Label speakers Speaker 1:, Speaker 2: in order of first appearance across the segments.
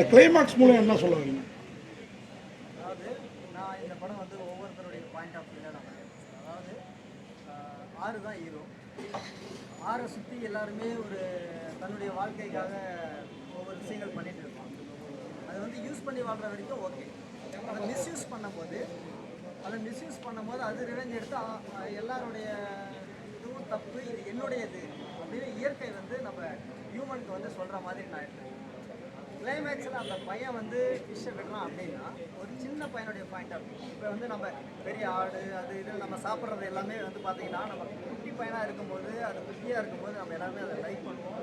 Speaker 1: இந்த கிளைமாக்ஸ் மூலம் என்ன சொல்ல வரீங்க?
Speaker 2: அதாவது நான் இந்த படம் வந்து ஒவ்வொருத்தருடைய பாயிண்ட் ஆஃப் வியூவில் நான் அதாவது ஆறு தான் ஹீரோ ஆறை சுற்றி எல்லாருமே ஒரு தன்னுடைய வாழ்க்கைக்காக ஒவ்வொரு விஷயங்கள் பண்ணிட்டு இருப்பாங்க. அதை வந்து யூஸ் பண்ணி வாழ்கிற வரைக்கும் ஓகே அதை மிஸ்யூஸ் பண்ணும்போது அதை மிஸ்யூஸ் பண்ணும்போது அது ரிவெஞ்ச் எடுத்து எல்லாருடைய இதுவும் தப்பு இது என்னுடையது அப்படின்னு இயற்கை வந்து நம்ம ஹியூமனுக்கு வந்து சொல்கிற மாதிரி நான் எடுத்துருக்கேன் கிளைமேக்ஸில் அந்த பையன் வந்து ஃபிஷ்ஷை விடுறான் அப்படின்னா ஒரு சின்ன பையனுடைய பாயிண்ட் ஆஃப் இப்போ வந்து நம்ம பெரிய ஆடு அது இது நம்ம சாப்பிட்றது எல்லாமே வந்து பார்த்தீங்கன்னா நம்ம குட்டி பையனாக இருக்கும்போது அது குட்டியாக இருக்கும்போது நம்ம எல்லாருமே அதை லைக் பண்ணுவோம்.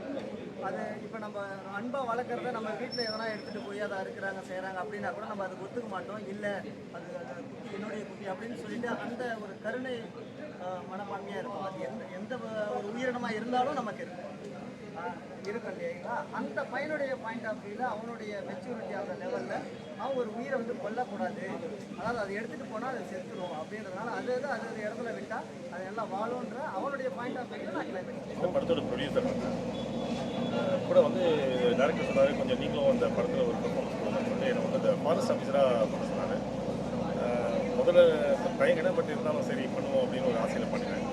Speaker 2: அது இப்போ நம்ம அன்பாக வளர்க்குறத நம்ம வீட்டில் எதனா எடுத்துகிட்டு போய் அதை இருக்கிறாங்க செய்கிறாங்க அப்படின்னா கூட நம்ம அதுக்கு ஒத்துக்க மாட்டோம். இல்லை அது அது குட்டி என்னுடைய குட்டி அப்படின்னு சொல்லிட்டு அந்த ஒரு கருணை மனப்பான்மையாக இருக்கும். அது எந்த எந்த ஒரு உயிரினமாக இருந்தாலும் நமக்கு இருக்கும். இருக்கும் இல்லைங்களா? அந்த பையனுடைய பாயிண்ட் ஆஃப் வியூவில் அவனுடைய மெச்சூரிட்டி அந்த லெவலில் அவன் ஒரு உயிரை வந்து கொல்லக்கூடாது. அதாவது அதை எடுத்துகிட்டு போனால் அதை செத்துடும் அப்படின்றதுனால அது அது அது அது இடத்துல விட்டால் அது எல்லாம் வாழும்ன்ற அவனுடைய பாயிண்ட் ஆஃப் வியூவில் நான் கிளைமேட்
Speaker 3: படத்தோட ப்ரொடியூசர் கூட வந்து டேரக்டர் சொன்னாரு கொஞ்சம் நீங்களும் அந்த படத்தில் ஒரு பர்ஃபார்மன்ஸ் கொடுங்கன்னு எனக்கு வந்து அந்த ஃபாரஸ்ட் ஆஃபீஸராக பண்ண சொன்னார். முதல்ல பயங்கர பட் இருந்தாலும் சரி பண்ணுவோம் அப்படின்னு ஒரு ஆசையில் பண்ணினேன்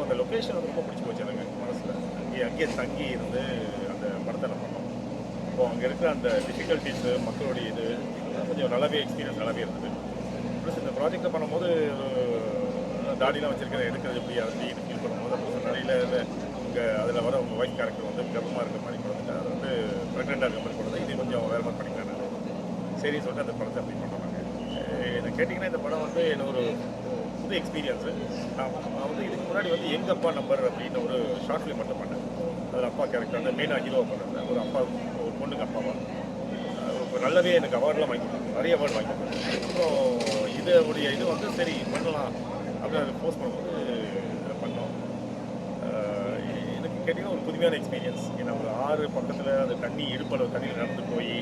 Speaker 3: அப்போ அந்த லொக்கேஷன் வந்து ரொம்ப பிடிச்சி போச்சு எனக்கு மனசில். அங்கேயே அங்கேயே தங்கி இருந்து அந்த படத்தை நம்ம பண்ணோம் இப்போ அங்கே இருக்கிற அந்த டிஃபிகல்ட்டிஸு மக்களுடைய இது கொஞ்சம் நல்லாவே எக்ஸ்பீரியன்ஸ் நல்லாவே இருந்தது. ப்ளஸ் இந்த ப்ராஜெக்டை பண்ணும்போது தாடிலாம் வச்சிருக்கிற எடுக்கிறது எப்படி அதை ஃபீல் பண்ணும்போது அப்புறம் நடையில் இங்கே அதில் வர உங்கள் ஒய்ஃப் கேரக்டர் வந்து கர்ப்பமாக இருக்க மாதிரி கொடுத்துட்டு அதை வந்து ப்ரெக்னெண்ட்டாக இருக்க மாதிரி கொடுத்து இது கொஞ்சம் வேறு மாதிரி பண்ணிக்கிறேன் சரி சொல்லிட்டு அந்த படத்தை அப்படி பண்ணுவாங்க. இதை கேட்டிங்கன்னா இந்த படம் வந்து என்ன ஒரு புது எக்ஸ்பீரியன்ஸு நான் வந்து இதுக்கு முன்னாடி வந்து எங்கள் அப்பா நம்பர் அப்படின்னு ஒரு ஷார்ட் ஃபிலிம் மட்டும் பண்ணேன். அதில் அப்பா கேரக்டர் அந்த மெயினாக ஹீரோவை பண்ணேன் ஒரு அப்பா ஒரு பொண்ணுக்கு அப்பாவா அஹ் நல்லாவே எனக்கு அவார்ட்லாம் வாங்கி கொடுத்தாங்க நிறைய அவார்டு வாங்கி கொடுத்தாங்க அப்புறம் இதோடைய இது வந்து சரி பண்ணலாம். அப்படின்னு அதை போஸ்ட் பண்ணும்போது பண்ணோம். எனக்கு கேட்டிங்கன்னா ஒரு புதுமையான எக்ஸ்பீரியன்ஸ் ஏன்னா ஒரு ஆறு பக்கத்தில் அந்த தண்ணி இடுப்பளவு தண்ணியில் நடந்து போய்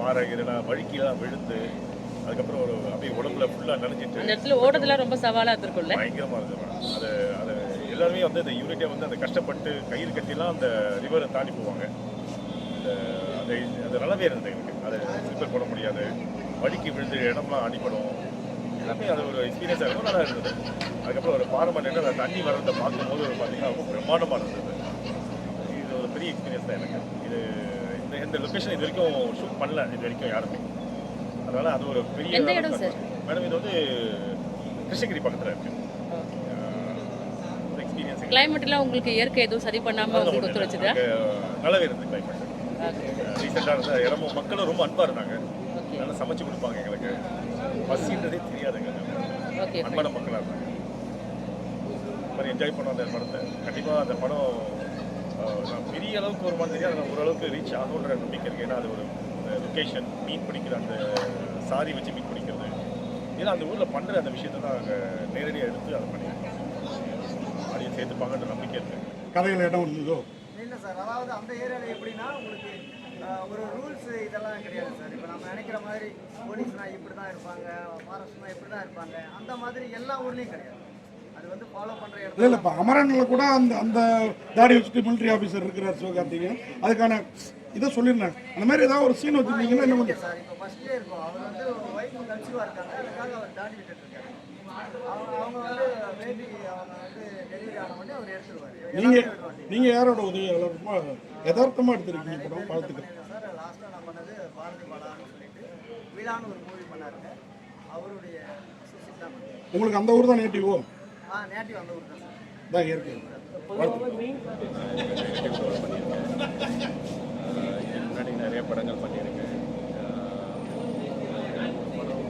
Speaker 3: வார இதெல்லாம் வழுக்கிலாம் விழுந்து அதுக்கப்புறம் ஒரு அப்படியே உடம்புல ஃபுல்லாக நனைஞ்சிட்டு
Speaker 4: அந்த இடத்துல ஓடுறதுலாம் ரொம்ப சவாலா இருக்கும்ல
Speaker 3: பயங்கரமாக இருந்தது மேடம். அது அது எல்லாருமே வந்து அந்த யூனிட்டே வந்து அந்த கஷ்டப்பட்டு கயிறு கட்டிலாம் அந்த ரிவரை தாண்டி போவாங்க. அந்த அந்த அது நல்லாவே இருந்தது எனக்கு. அது ஸ்லிப்பர் போட முடியாது. வடிக்கு விழுந்து இடம்லாம் அடிபடும். எல்லாமே அது ஒரு எக்ஸ்பீரியன்ஸாக ரொம்ப நல்லா இருந்தது. அதுக்கப்புறம் ஒரு மண்ணில் அந்த தண்ணி வர்றதை பார்க்கும்போது ஒரு பார்த்தீங்கன்னா ரொம்ப பிரம்மாண்டமாக இருந்தது. இது ஒரு பெரிய எக்ஸ்பீரியன்ஸ் தான் எனக்கு. இது இந்த இந்த லொக்கேஷன் இது வரைக்கும் ஷூட் பண்ணல இது வரைக்கும் யாருமே. அதனால அது ஒரு பெரிய
Speaker 4: எந்த இடம் சார்?
Speaker 3: மேடம் இது வந்து கிருஷ்ணகிரி பக்கத்தில் இருக்கு.
Speaker 4: கிளைமேட்லாம் உங்களுக்கு இயற்கை எதுவும் சரி பண்ணாம உங்களுக்கு ஒத்துழைச்சதா
Speaker 3: நல்லாவே இருந்தது கிளைமேட் ரீசெண்டாக இருந்த இடமும் மக்களும் ரொம்ப அன்பாக இருந்தாங்க. நல்லா சமைச்சு கொடுப்பாங்க எங்களுக்கு. பசின்றதே தெரியாதுங்க. அன்பான மக்களாக இருந்தாங்க. மாதிரி என்ஜாய் பண்ணோம் அந்த படத்தை. கண்டிப்பாக அந்த படம் நான் பெரிய அளவுக்கு வருமானு தெரியாது. ஓரளவுக்கு ரீச் ஆகுன்ற நம்பிக்கை இருக்குது ஏன்னா அது ஒரு லொக்கேஷன் மீன் பிடிக்கிற அந்த சாரி வச்சு மீன் பிடிக்கிறது. ஏன்னா அந்த ஊரில் பண்ணுற அந்த விஷயத்தை தான் அங்கே நேரடியாக எடுத்து அதை பண்ணியிருக்கோம் ஆடியன்ஸ் சேர்த்துப்பாங்கன்ற நம்பிக்கை இருக்குது
Speaker 1: கதையில் இடம் இருந்ததோ
Speaker 2: இல்லை சார் அதாவது அந்த ஏரியாவில் எப்படின்னா உங்களுக்கு ஒரு ரூல்ஸ் இதெல்லாம் கிடையாது சார் இப்போ நம்ம நினைக்கிற மாதிரி போலீஸ்னால் இப்படி தான் இருப்பாங்க ஃபாரஸ்ட்னா இப்படி தான் இருப்பாங்க. அந்த மாதிரி எல்லா ஊர்லேயும் கிடையாது. அது வந்து ஃபாலோ பண்ணுற
Speaker 1: இல்லை
Speaker 2: இடத்துல
Speaker 1: இல்லை இப்போ அமரனில் கூட அந்த அந்த தாடி வச்சுட்டு மிலிட்ரி ஆஃபீஸர் இருக்கிறார் சிவகார்த்திகேயன். அதுக்கான இதை சொல்லியிருந்தாங்க அந்த மாதிரி ஏதாவது ஒரு சீன் வச்சுருந்தீங்கன்னா இன்னும் கொஞ்சம்
Speaker 2: சார் இப்போ ஃபர்ஸ்ட்லேயே இருக்கும். அவர் வந்து ஒய்ஃப் கன்சீவாக இருக்காங்க. அதுக்காக அவர் தாடி விட்டுட்டு இருக்காரு. அவங்க அவங்க வந்து பேபி அவங்க வந்து டெலிவரி ஆன உடனே அவர் எடுத்துருவார்.
Speaker 1: நீங்கள் நீங்கள் யாரோட உதவி ரொம்ப யதார்த்தமாக எடுத்திருக்கீங்க படம் பார்த்துக்கிறேன். உங்களுக்கு அந்த ஊர் தான் நேட்டிவோ
Speaker 2: ஆ நேட்டிவ் அந்த ஊர் தான் சார்.
Speaker 1: தான் இயற்கை வாழ்த்து
Speaker 5: இதுக்கு முன்னாடி நிறைய படங்கள் பண்ணியிருக்கேன். படம்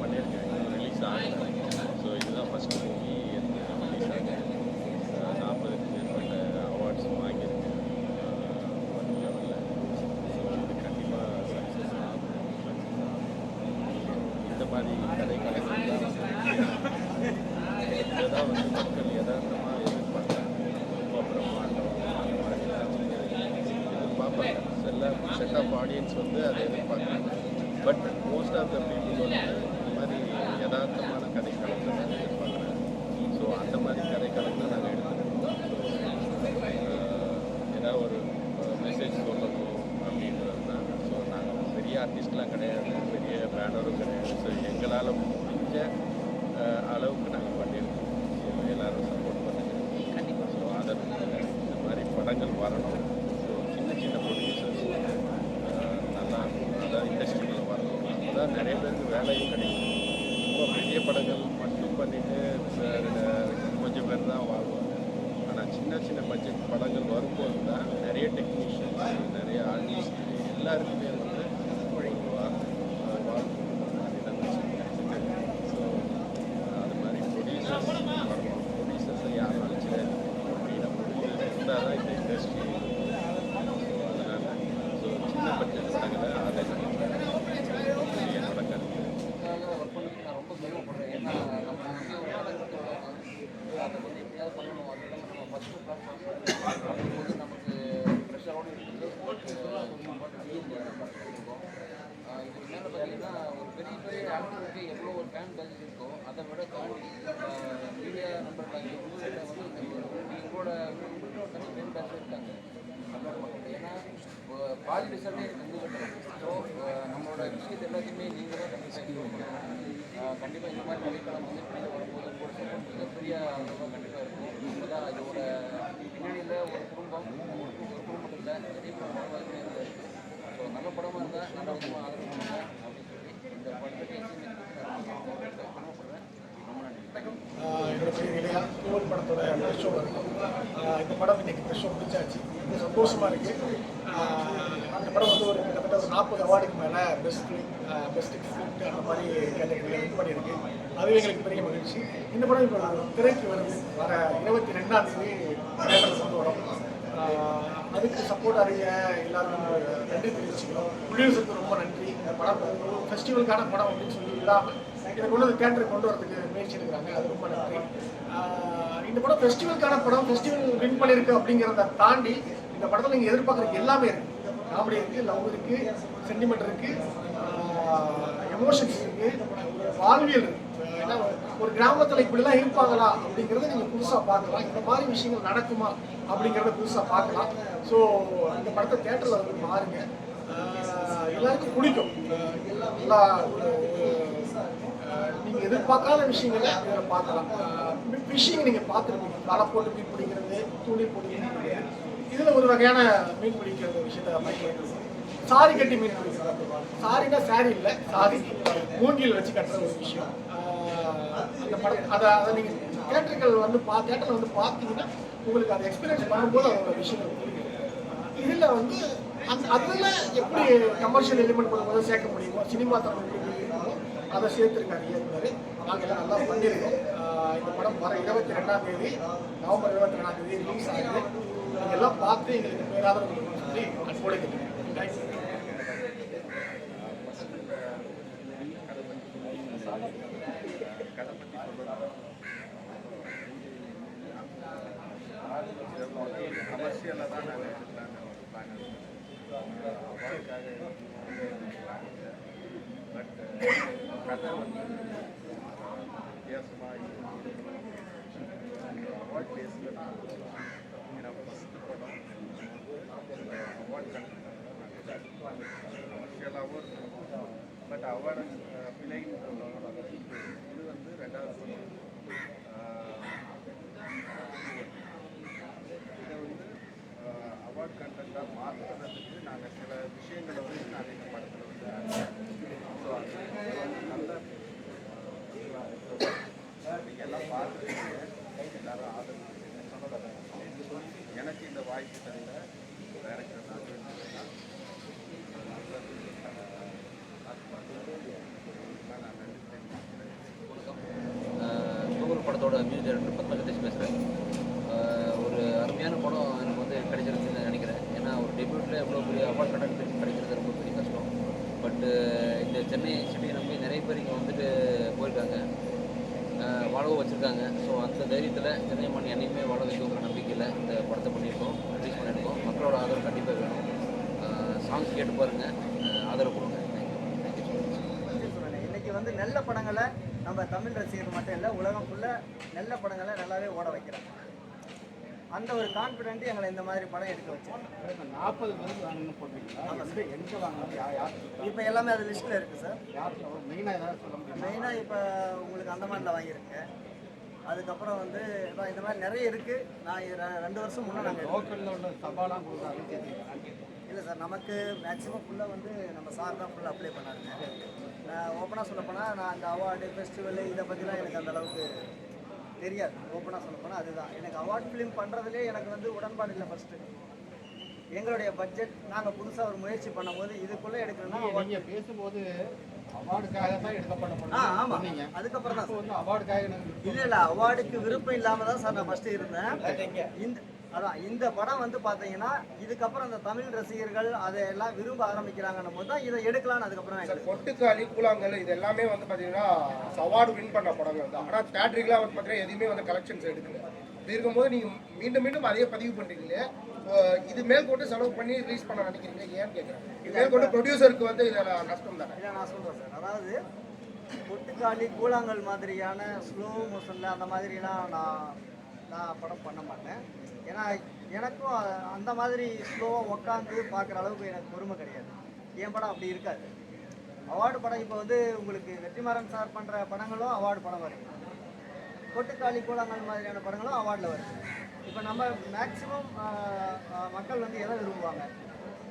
Speaker 5: பண்ணியிருக்கேன். ரிலீஸ் ஆகலை. ஸோ இதுதான் ஃபஸ்ட்டு மூவி எனக்கு ரிலீஸ் ஆகுது நாற்பதுக்கு மேற்பட்ட அவார்ட்ஸும் வாங்கியிருக்கேன். ஒன் லெவலில் ஸோ இது கண்டிப்பாக சக்ஸஸ் ஆகும் சக்ஸஸ் ஆகும். இந்த மாதிரி கதைக்களங்கள் தான் இதுதான் வந்து மக்கள் யதார்த்தமாக எதிர்பார்க்குறாங்க ரொம்ப பிரம்மாண்டம் அந்த மாதிரிலாம் வந்து எதிர்பார்ப்பாங்க சில செட் ஆஃப் ஆடியன்ஸ் வந்து அதை எதிர்பார்க்குறாங்க but most of the people வந்து இந்த மாதிரி யதார்த்தமான கதைக்களத்தை தான் எதிர்பார்க்குறாங்க ஸோ அந்த மாதிரி கதைக்களத்தை நாங்கள் எடுத்துருக்கோம் ஏதாவது ஒரு மெசேஜ் சொல்லணும் அப்படின்றது தான் ஸோ நாங்கள் பெரிய ஆர்டிஸ்ட்லாம் கிடையாது பெரிய பேனரும் கிடையாது. ஸோ எங்களால் முடிஞ்ச அளவுக்கு நாங்கள் பண்ணியிருக்கோம். ஸோ எல்லோரும் சப்போர்ட் பண்ணுங்க.
Speaker 4: கண்டிப்பாக
Speaker 5: ஸோ அதை இந்த மாதிரி படங்கள் வரணும். ஸோ சின்ன சின்ன ப்ரொடியூசர்ஸ் நல்லா நல்லா இண்டஸ்ட்ரிக்குள்ள வரணும். அப்போ தான் நிறைய பேருக்கு வேலையும் கிடைக்கும் ரொம்ப பெரிய படங்கள் மட்டும் பண்ணிட்டு அஹ், கொஞ்சம் பேர் தான் வாழ்வாங்க ஆனால் சின்ன சின்ன பட்ஜெட் படங்கள் வரும்போது தான் நிறைய டெக்னீஷியன்ஸ் நிறைய ஆர்டிஸ்ட் எல்லாருக்குமே வந்து ஒரு வா- அஹ், வாழ்வு மாதிரி தான் ஸோ அது மாதிரி ப்ரொடியூசர்ஸ் வரணும் ப்ரொடியூசர்ஸை யாரும் அழிச்சிடாது அப்படின்னா ப்ரொடியூசர்ஸ் இருந்தால் தான் இந்த இண்டஸ்ட்ரி அதனால் ஸோ சின்ன பட்ஜெட் படங்களை ஆதரிக்கணும் இது என்னோட கருத்து
Speaker 6: ஒர்க் பண்ணதுக்கு நான் ரொம்ப பெருமைப்படுறேன் ஏன்னா நம்ம வந்து ஒரு படம் கொடுத்துருக்காங்க அதை வந்து எப்படியாவது பண்ணணும் அது இல்லாமல் நம்ம ஃபஸ்ட்டு பிளாட்ஃபார்ம் பண்ணும்போது நமக்கு ப்ரெஷரோடு இருக்குது இருக்கோம் இதுக்கு மேலே பார்த்தீங்கன்னா ஒரு பெரிய பெரிய ஆக்டருக்கு எவ்வளோ ஒரு ஃபேன் பேஸ் இருக்கோ அதை விட தாண்டி மீடியா நம்பர்கள் உங்கள்கிட்ட வந்து இந்த உங்களோட உங்கள்கிட்ட ஒரு தனி ஃபேன் பேஸ் இருக்காங்க தமிழ்நாடு மக்கள் ஏன்னா அஹ், பாதி ரிசல்ட்டே உங்கள்கிட்ட ஸோ நம்மளோட விஷயத்தை எல்லாத்தையுமே நீங்கள் தான் கண்டிப்பாக கண்டிப்பாக இந்த மாதிரி மழைக்காலம் வந்து வெளியில் வரும்போது கூட சப்போர்ட் மிகப்பெரிய அளவாக கண்டிப்பாக இருக்கும். அப்போ தான் அதோட பின்னணியில் ஒரு குடும்பம் ஒரு குடும்பத்தில் நிறைய குடும்பமாக இருக்குது ஸோ நல்ல படமாக இருந்தால் நல்ல விதமாக ஆதரவு பண்ணுங்க அப்படின்னு சொல்லி இந்த படத்துக்கு
Speaker 7: என்னோட பேர் இளையா. கோவல் படத்தோட ப்ரெஷ் ஷோ இருக்கும் இந்த படம் இன்னைக்கு ப்ரெஷ் ஷோ முடிச்சாச்சு. ரொம்ப சந்தோஷமாக இருக்குது அந்த படம் வந்து ஒரு கிட்டத்தட்ட ஒரு நாற்பது அவார்டுக்கு மேலே பெஸ்ட் பெஸ்ட் ஸ்கிரிப்ட் அந்த மாதிரி கேட்டகரியில் வின் பண்ணியிருக்கு. அதுவே எங்களுக்கு பெரிய மகிழ்ச்சி. இந்த படம் இப்போ திரைக்கு வருது. வர இருபத்தி ரெண்டாம் தேதி தேட்டரில் கொண்டு வரோம். அதுக்கு சப்போர்ட் அறிய எல்லாரும் நன்றி தெரிவிச்சுக்கிறோம். ப்ரொடியூசருக்கு ரொம்ப நன்றி. இந்த படம் ஃபெஸ்டிவலுக்கான படம் அப்படின்னு சொல்லி இல்லாமல் இதை கொண்டு வந்து தேட்டருக்கு கொண்டு வரதுக்கு முயற்சி எடுக்கிறாங்க. அது ரொம்ப நன்றி. இந்த படம் ஃபெஸ்டிவலுக்கான படம் ஃபெஸ்டிவல் வின் பண்ணியிருக்கு அப்படிங்கிறத தாண்டி இந்த படத்தில் நீங்கள் எதிர்பார்க்குறதுக்கு எல்லாமே இருக்கு. காமெடி இருக்குது லவ் இருக்குது சென்டிமெண்ட் இருக்குது எமோஷன்ஸ் இருக்குது வாழ்வியல் ஏன்னா ஒரு கிராமத்தில் இப்படிலாம் இருப்பாங்களா அப்படிங்கிறத நீங்கள் புதுசாக பார்க்கலாம். இந்த மாதிரி விஷயங்கள் நடக்குமா அப்படிங்கிறத புதுசாக பார்க்கலாம். ஸோ இந்த படத்தை தேட்டரில் வந்து பாருங்க. எல்லாருக்கும் பிடிக்கும். எல்லா நீங்கள் எதிர்பார்க்காத விஷயங்களை இதில் பார்க்கலாம். ஃபிஷிங் நீங்கள் பார்த்துருப்பீங்க. வலை போட்டு மீன் பிடிக்கிறது துணி போட்டு மீன் பிடிக்கிறது. இதில் ஒரு வகையான மீன் பிடிக்கிறது விஷயத்தை பயன்படுத்துவோம் சாரி கட்டி மீன் பிடிக்கிறது சாரினா சாரி இல்லை. சாரி மூங்கில் வச்சு கட்டுற ஒரு விஷயம். அந்த படம் அதை அதை நீங்கள் தேட்டர்கள் வந்து பா தேட்டரில் வந்து பார்த்தீங்கன்னா உங்களுக்கு அதை எக்ஸ்பீரியன்ஸ் பண்ணும்போது அதோட விஷயம் புரியும் இதில் வந்து அந்த அதில் எப்படி கமர்ஷியல் எலிமெண்ட் பண்ணும்போது சேர்க்க முடியுமோ சினிமா தமிழ் அதை சேர்த்துருக்காரு இயக்குனர். நாங்கள் எல்லாம் நல்லா பண்ணியிருக்கோம். இந்த படம் வர இருபத்தி ரெண்டாம் தேதி நவம்பர் இருபத்தி ரெண்டாம் தேதி ரிலீஸ் ஆகுது. இதெல்லாம் பார்த்து எங்களுக்கு பேராதரவு கொடுக்கணும்னு சொல்லி அன்போடு கேட்டுக்கிறேன்.
Speaker 5: கமர்ஷியலாக தான் நாங்கள் எடுக்கலான்னு ஒரு பிளான் பட் கதை வந்து வித்தியாசமாக அவார்ட் பேஸில் நான் ஏன்னா ஃபஸ்ட்டு படம் அவார்ட் கமர்ஷியலாகவும் இருக்கும் பட் அவார்டு பிள்ளைன்னு இது வந்து ரெண்டாவது இதை வந்து அவார்ட் கண்டென்ட்டாக மாற்றுறதுக்கு நாங்கள் சில விஷயங்களை வந்து நாங்கள் இந்த படத்தில் வந்து ஸோ அது வந்து நல்ல நீங்கள் எல்லாம் பார்த்துருக்கீங்க எல்லாரும் ஆதரவு எனக்கு இந்த வாய்ப்பு தந்த டைரக்டர்
Speaker 6: கூகுள் படத்தோட மியூசிக் டைரக்டர் பத்மகதேஷ் பேசுகிறேன் ஒரு அருமையான படம் எனக்கு வந்து கிடைச்சிருச்சுன்னு நினைக்கிறேன். ஏன்னா ஒரு டெபியூட்டில் எவ்வளோ பெரிய அவார்ட் கண்டென்ட் கிடைக்கிறது ரொம்ப பெரிய கஷ்டம். பட்டு இந்த சென்னை சிட்டியை நம்பி நிறைய பேர் இங்கே வந்து அளவு வச்சுருக்காங்க. ஸோ அந்த தைரியத்தில் சென்னை மண் என்னையுமே வாழ வைக்கிற நம்பிக்கையில் இந்த படத்தை பண்ணியிருக்கோம் ரிலீஸ் பண்ணியிருக்கோம். மக்களோட ஆதரவு கண்டிப்பாக வேணும். சாங்ஸ் கேட்டு பாருங்கள் ஆதரவு கொடுங்க. தேங்க்யூ தேங்க்யூ ஸோ மச்
Speaker 2: சொல்றேன். இன்னைக்கு வந்து நல்ல படங்களை நம்ம தமிழ் ரசிகர்கள் மட்டும் இல்லை உலகம் ஃபுல்லாக நல்ல படங்களை நல்லாவே ஓட வைக்கிறாங்க. அந்த ஒரு கான்ஃபிடென்ட் எங்களை இந்த மாதிரி படம் எடுக்க வச்சு
Speaker 7: நாற்பது பேருக்கு வாங்கணும்னு போடுறீங்களா எங்க எங்க வாங்கணும்?
Speaker 2: இப்போ எல்லாமே அது லிஸ்ட்டில் இருக்குது சார்
Speaker 7: மெயினாக ஏதாவது சொல்ல முடியுமா?
Speaker 2: மெயினாக இப்போ உங்களுக்கு அந்தமானில் வாங்கியிருக்கேன். அதுக்கப்புறம் வந்து இதான் இந்த மாதிரி நிறைய இருக்குது நான் ரெண்டு வருஷம் முன்னே நாங்கள்
Speaker 7: லோக்கலில் உள்ள சவாலாம் கொடுக்குறாங்க
Speaker 2: இல்லை சார் நமக்கு மேக்ஸிமம் ஃபுல்லாக வந்து நம்ம சார் தான் ஃபுல்லாக அப்ளை பண்ணாருங்க. நான் ஓப்பனாக சொல்லப்போனால் நான் அந்த அவார்டு ஃபெஸ்டிவல் இதை பற்றிலாம் எனக்கு அந்த அளவுக்கு தெரியாது. ஓப்பனாக சொல்லப்போனால் அதுதான். எனக்கு அவார்ட் ஃபிலிம் பண்ணுறதுலே எனக்கு வந்து உடன்பாடு இல்லை ஃபஸ்ட்டு எங்களுடைய பட்ஜெட் நாங்கள் புதுசாக ஒரு முயற்சி பண்ணும்போது இதுக்குள்ளே எடுக்கணும்னா award-
Speaker 7: நீங்க பேசும்போது அவார்டுக்காக தான் எடுக்கப்பட
Speaker 2: ஆ ஆமாம்
Speaker 7: சொன்னீங்க.
Speaker 2: அதுக்கப்புறம் தான்
Speaker 7: அவார்டுக்காக
Speaker 2: இல்ல இல்ல அவார்டுக்கு விருப்பம் இல்லாம தான் சார் நான் ஃபர்ஸ்ட் இருந்தேன். இந்த அதான் இந்த படம் வந்து பாத்தீங்கன்னா இதுக்கப்புறம் அந்த தமிழ் ரசிகர்கள் அதை எல்லாம் விரும்ப ஆரம்பிக்கிறாங்கன்னும் போது தான் இதை எடுக்கலாம்னு அதுக்கப்புறம்
Speaker 8: பொட்டுக்காளி கூழாங்கல் இது எல்லாமே வந்து பார்த்தீங்கன்னா அவார்டு வின் பண்ண படங்கள் தான். ஆனால் தேட்டரிக்கெலாம் வந்து பார்த்தீங்கன்னா எதுவுமே வந்து கலெக்ஷன்ஸ் எடுக்கல. இப்படி இருக்கும்போது நீங்கள் மீண்டும் மீண்டும் அதே பதிவு பண்ணுறீங்களே இது மேற்கொண்டு செலவு பண்ணி ரிலீஸ் பண்ண நினைக்கிறீங்க ஏன்னு கேட்குறேன் இது மேற்கொண்டு ப்ரொடியூசருக்கு வந்து இதில் நஷ்டம் தானே?
Speaker 2: இதை நான் சொல்றேன் சார். அதாவது பொட்டுக்காளி கூழாங்கல் மாதிரியான ஸ்லோ மோஷனில் அந்த மாதிரிலாம் நான் நான் படம் பண்ண மாட்டேன். ஏன்னா எனக்கும் அந்த மாதிரி ஸ்லோவாக உட்காந்து பார்க்குற அளவுக்கு எனக்கு பொறுமை கிடையாது. என் படம் அப்படி இருக்காது. அவார்டு படம் இப்போ வந்து உங்களுக்கு வெற்றிமாறன் சார் பண்ணுற படங்களும் அவார்டு படம் வருது பொட்டுக்காளி கூழாங்கல் மாதிரியான படங்களும் அவார்டில் வருது இப்போ நம்ம மேக்ஸிமம் மக்கள் வந்து எதை விரும்புவாங்க?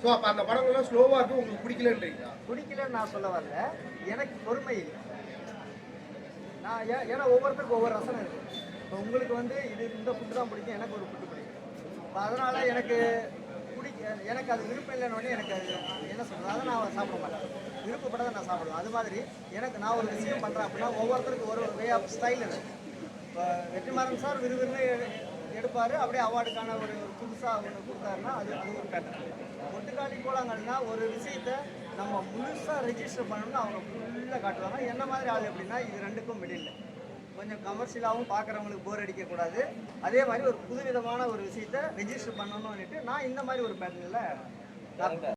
Speaker 8: ஸோ அப்போ அந்த படங்கள்லாம் ஸ்லோவாக இருக்கு உங்களுக்கு பிடிக்கலன்றீங்களா?
Speaker 2: பிடிக்கலன்னு நான் சொல்ல வரல. எனக்கு பொறுமை இல்லை. நான் ஏன்னா ஒவ்வொருத்தருக்கும் ஒவ்வொரு ரசனை இருக்கு. இப்போ உங்களுக்கு வந்து இது இந்த ஃபுட்டு தான் பிடிக்கும் எனக்கு ஒரு ஃபுட்டு இப்போ அதனால எனக்கு பிடிக்க எனக்கு அது விருப்பம் இல்லைன்னு எனக்கு அது என்ன சொல்கிறது அதை நான் சாப்பிட மாட்டேன். விருப்பப்பட்டதை நான் சாப்பிடுவேன். அது மாதிரி எனக்கு நான் ஒரு விஷயம் பண்ணுறேன் அப்படின்னா ஒவ்வொருத்தருக்கும் ஒரு வே ஆஃப் ஸ்டைல் இருக்குது இப்போ வெற்றிமாறன் சார் விறுவிறுன்னு எடுப்பார். அப்படியே அவார்டுக்கான ஒரு புதுசாக ஒன்று கொடுத்தாருன்னா அது அது ஒரு பேட்டர்ன் ஒட்டுக்காலி போலாங்கன்னா ஒரு விஷயத்த நம்ம முழுசாக ரெஜிஸ்டர் பண்ணணும்னு அவங்க ஃபுல்லாக காட்டுவாங்க. என்ன மாதிரி ஆள் எப்படின்னா இது ரெண்டுக்கும் வெளியில். கொஞ்சம் கமர்ஷியலாகவும் பார்க்குறவங்களுக்கு போர் அடிக்கக்கூடாது. அதே மாதிரி ஒரு புதுவிதமான ஒரு விஷயத்த ரெஜிஸ்டர் பண்ணணும்னுட்டு நான் இந்த மாதிரி ஒரு பேட்டர்னில்